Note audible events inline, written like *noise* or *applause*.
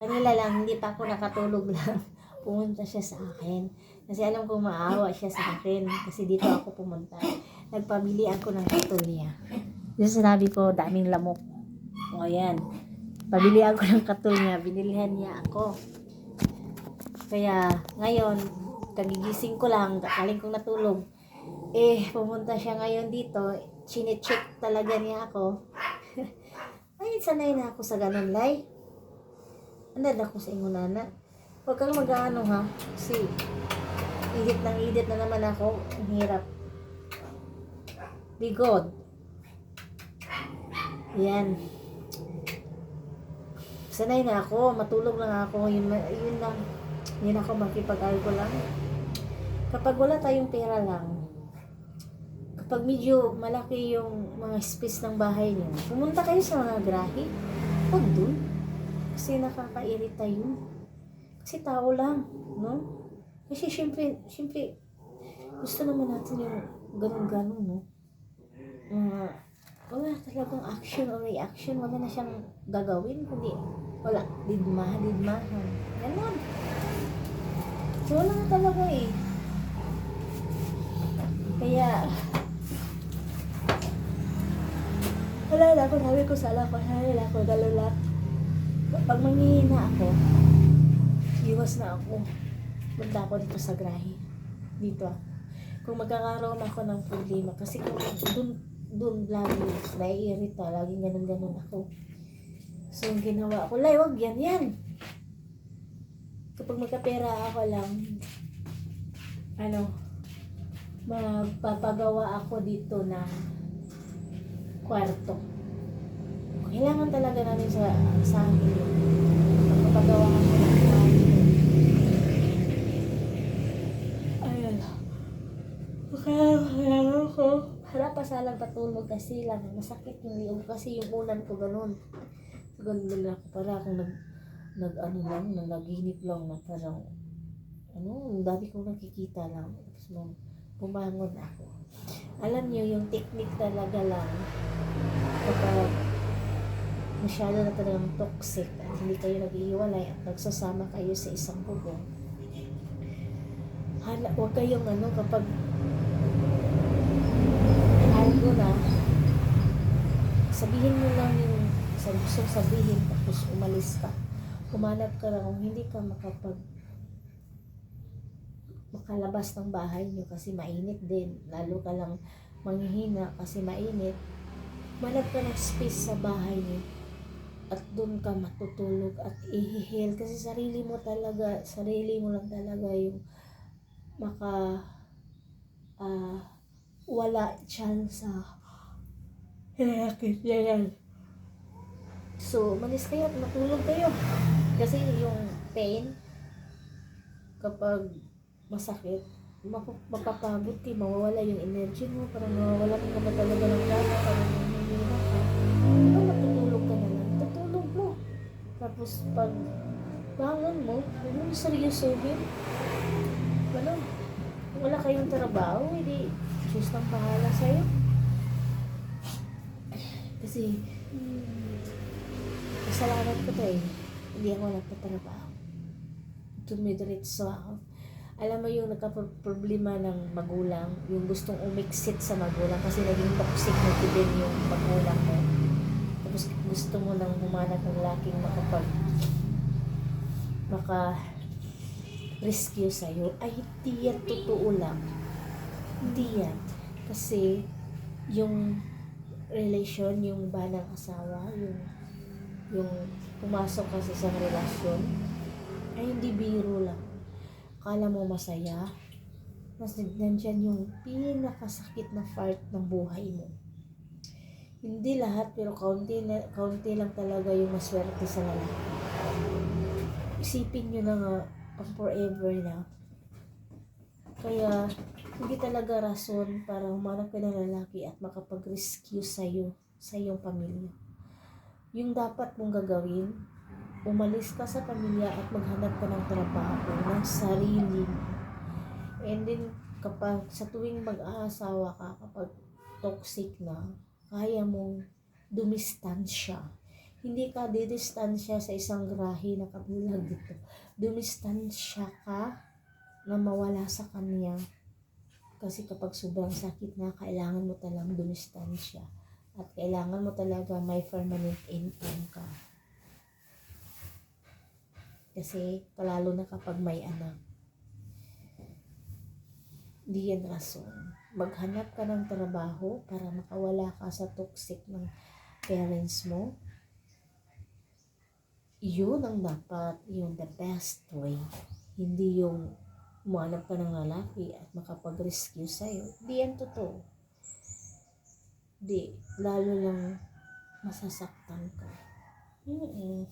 Kanila lang, hindi pa ako nakatulog lang. *laughs* Pumunta siya sa akin. Kasi alam kong maawa siya sa akin. Kasi dito ako pumunta. Nagpabili ako ng katulya. Yung sinabi ko, daming lamok. O ayan. Pabili ako ng katulya. Binilihan niya ako. Kaya ngayon, kagigising ko lang, kakaling kong natulog. Eh, pumunta siya ngayon dito. Chinecheck talaga niya ako. *laughs* Ay, sanay na ako sa ganun, Lai. Andad ako sa inyo, nana. Huwag kang mag-ano, ha? Kasi, edit ng edit na naman ako. Ang hirap. Be good. Yan. Sanay na ako. Matulog lang ako. Yun, yun lang. Yun ako makipag-algo lang. Kapag wala tayong pera lang, kapag medyo malaki yung mga space ng bahay niyo, pumunta kayo sa mga grahe. Huwag dun. Kasi nakakairita yun. Kasi tao lang, no? Kasi syempre, syempre, gusto naman natin yung ganun-ganun, no? Mga, wala talagang action or reaction. Wala na siyang gagawin, kundi wala, didma, didmahan. Ganon. So, wala na talaga eh. Kaya, wala na ako, sabi ko sa ko, sabi ko, galulak. Pag manghihina ako, iwas na ako. Punta ako dito sa grahe. Dito ako. Kung magkakaroon ako ng problema, kasi kung dun, dun lagi naiirita, laging ganun-ganun ako. So, yung ginawa ko, lay, wag yan, yan. Kapag magkapera ako lang, ano, magpapagawa ako dito ng kwarto. Kailangan talaga namin sa, sa akin yun. Magpapagawa ako ng kwarto. Ayan. Kaya kailangan ko. Harap pa salang patulog kasi lang. Masakit yung liog kasi yung unan ko ganun. Ganun lang ako. Para akong nag, nag ano lang, na naginip lang na parang ano, dami kong nakikita lang. Tapos nung bumangon ako. Alam niyo, yung technique talaga lang kapag masyado na talagang toxic at hindi kayo nag-iiwalay at nagsasama kayo sa isang bubong. Hala, huwag kayong ano, kapag algo na, sabihin mo lang yung sa gusto sabihin tapos umalis ka. Humanap ka lang kung hindi ka makapag makalabas ng bahay niyo kasi mainit din. Lalo ka lang manghihina kasi mainit. Manap ka ng space sa bahay niyo at doon ka matutulog at ihihil kasi sarili mo talaga, sarili mo lang talaga yung maka ah wala chance sa hinakit niya yan. So, malis kayo at matulog kayo. Kasi yung pain, kapag masakit, map- mapapagod kayo, mawawala yung energy mo, parang mawawala ka na talaga ng gana, parang nangyayari ka. Tapos pag bangon mo, huwag mo seryosohin. Ganun. Kung wala kayong trabaho, hindi Diyos nang bahala sa'yo. Kasi, hmm, kasalanan ko to eh. Hindi ako nagtatrabaho. Tumidiretso ako. Alam mo yung nagka-problema ng magulang, yung gustong umiksit sa magulang kasi naging toxic na din yung magulang mo. Tapos gusto mo nang humanap ng laking makapag maka rescue sa'yo, ay hindi yan totoo lang. Hindi yan. Kasi yung relation, yung ba ng asawa, yung yung pumasok ka sa isang relasyon, ay hindi biro lang. Akala mo masaya, mas nandyan yung pinakasakit na part ng buhay mo. Hindi lahat, pero kaunti, na, kaunti lang talaga yung maswerte sa lalaki. Isipin nyo na nga, pang forever na. Kaya, hindi talaga rason para humanap ka ng lalaki at makapag-rescue sa'yo, sa iyong pamilya. Yung dapat mong gagawin, umalis ka sa pamilya at maghanap ka ng trabaho ng sarili. And then, kapag sa tuwing mag-aasawa ka, kapag toxic na, kaya mong dumistansya. hindi ka didistansya sa isang grahe na kabulag dito. Dumistansya ka na mawala sa kanya. Kasi kapag sobrang sakit na, kailangan mo talagang dumistansya. At kailangan mo talaga may permanent income ka. Kasi palalo na kapag may anak. Di yan rason. Maghanap ka ng trabaho para makawala ka sa toxic ng parents mo. Yun ang dapat, yung the best way. Hindi yung umanap ka ng lalaki at makapag-rescue sa'yo. Di yan totoo. Di, lalo lang masasaktan ka. Mm-mm.